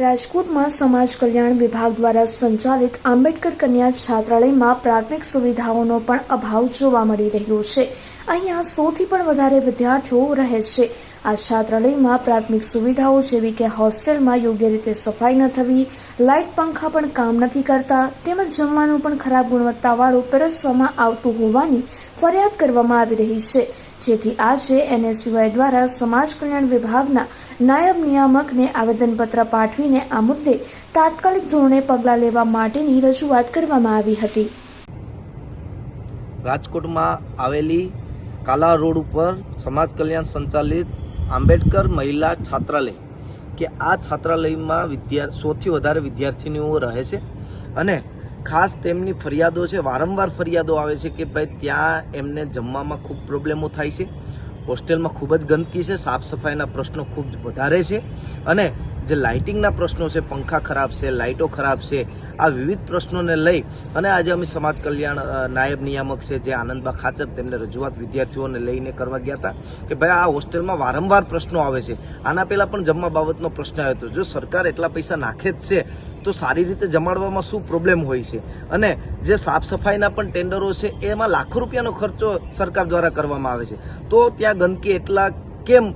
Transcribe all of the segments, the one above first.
રાજકોટમાં સમાજ કલ્યાણ વિભાગ દ્વારા સંચાલિત આંબેડકર કન્યા છાત્રાલયમાં પ્રાથમિક સુવિધાઓનો પણ અભાવ જોવા મળી રહ્યો છે. અહીંયા સૌથી પણ વધારે વિદ્યાર્થીઓ રહે છે. આ છાત્રાલયમાં પ્રાથમિક સુવિધાઓ જેવી કે હોસ્ટેલમાં યોગ્ય રીતે સફાઈ ન થવી, લાઇટ પંખા પણ કામ નથી કરતા, તેમજ જમવાનું પણ ખરાબ ગુણવત્તાવાળું પીરસવામાં આવતું હોવાની ફરિયાદ કરવામાં આવી રહી છે. જેથી આજે એનએસયુઆઈ દ્વારા સમાજ કલ્યાણ વિભાગના નાયબ નિયામકને આવેદનપત્ર પાઠવીને આ મુદ્દે તાત્કાલિક ધોરણે પગલાં લેવા માટેની રજૂઆત કરવામાં આવી હતી. રાજકોટમાં આવેલી કાલા રોડ ઉપર સમાજ કલ્યાણ સંચાલિત આંબેડકર મહિલા છાત્રાલય, કે આ છાત્રાલયમાં વિદ્યા, સૌથી વધારે વિદ્યાર્થીનીઓ રહે છે અને ખાસ તેમની ફરિયાદો છે, વારંવાર ફરિયાદો આવે છે કે ભાઈ ત્યાં એમને જમવામાં ખૂબ પ્રોબ્લેમો થાય છે, હોસ્ટેલમાં ખૂબ જ ગંદકી છે, સાફ સફાઈના પ્રશ્નો ખૂબ જ વધારે છે અને જે લાઇટિંગના પ્રશ્નો છે, પંખા ખરાબ છે, લાઇટો ખરાબ છે આ વિવિધ પ્રશ્નોને લઈ અને આજે અમે સમાજ કલ્યાણ નાયબ નિયામક છે જે આનંદબા ખાચર તેમને રજૂઆત વિદ્યાર્થીઓને લઈને કરવા ગયા હતા કે ભાઈ આ હોસ્ટેલમાં વારંવાર પ્રશ્નો આવે છે. આના પહેલાં પણ જમવા બાબતનો પ્રશ્ન આવ્યો હતો. જો સરકાર એટલા પૈસા નાખે જ છે, તો સારી રીતે જમાડવામાં શું પ્રોબ્લેમ હોય છે? અને જે સાફ સફાઈના પણ ટેન્ડરો છે, એમાં લાખો રૂપિયાનો ખર્ચો સરકાર દ્વારા કરવામાં આવે છે. તો ત્યાં ગંદકી એટલા કેમ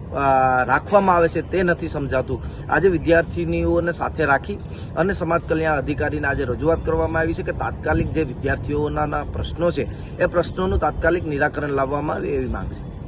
રાખવામાં આવે છે તે નથી સમજાતું. આજે વિદ્યાર્થીનીઓને સાથે રાખી અને સમાજ કલ્યાણ અધિકારીને આજે રજૂઆત કરવામાં આવી છે કે તાત્કાલિક જે વિદ્યાર્થીઓના પ્રશ્નો છે, એ પ્રશ્નોનું તાત્કાલિક નિરાકરણ લાવવામાં આવે એવી માંગ છે.